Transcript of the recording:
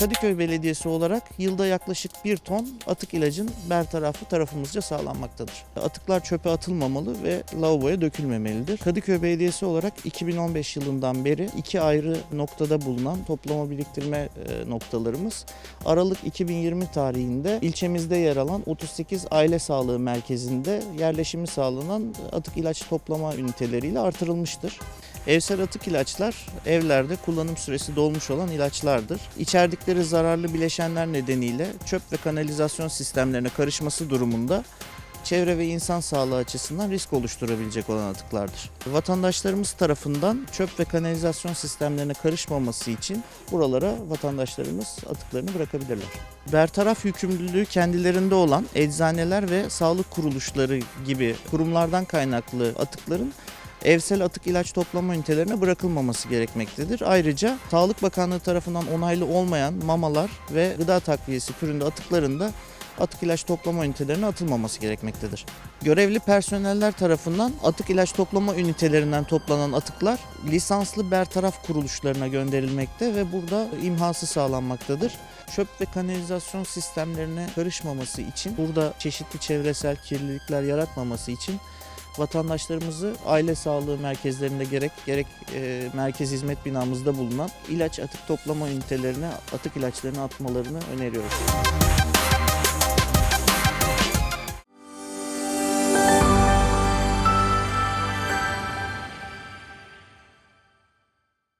Kadıköy Belediyesi olarak yılda yaklaşık 1 ton atık ilacın bertarafı tarafımızca sağlanmaktadır. Atıklar çöpe atılmamalı ve lavaboya dökülmemelidir. Kadıköy Belediyesi olarak 2015 yılından beri iki ayrı noktada bulunan toplama biriktirme e, noktalarımız Aralık 2020 tarihinde ilçemizde yer alan 38 aile sağlığı merkezinde yerleşimi sağlanan atık ilaç toplama üniteleriyle artırılmıştır. Evsel atık ilaçlar evlerde kullanım süresi dolmuş olan ilaçlardır. İçerdikleri zararlı bileşenler nedeniyle çöp ve kanalizasyon sistemlerine karışması durumunda çevre ve insan sağlığı açısından risk oluşturabilecek olan atıklardır. Vatandaşlarımız tarafından çöp ve kanalizasyon sistemlerine karışmaması için buralara vatandaşlarımız atıklarını bırakabilirler. Bertaraf yükümlülüğü kendilerinde olan eczaneler ve sağlık kuruluşları gibi kurumlardan kaynaklı atıkların evsel atık ilaç toplama ünitelerine bırakılmaması gerekmektedir. Ayrıca Sağlık Bakanlığı tarafından onaylı olmayan mamalar ve gıda takviyesi türünde atıkların da atık ilaç toplama ünitelerine atılmaması gerekmektedir. Görevli personeller tarafından atık ilaç toplama ünitelerinden toplanan atıklar lisanslı bertaraf kuruluşlarına gönderilmekte ve burada imhası sağlanmaktadır. Çöp ve kanalizasyon sistemlerine karışmaması için, burada çeşitli çevresel kirlilikler yaratmaması için vatandaşlarımızı aile sağlığı merkezlerinde gerek gerek e, merkez hizmet binamızda bulunan ilaç atık toplama ünitelerine atık ilaçlarını atmalarını öneriyoruz.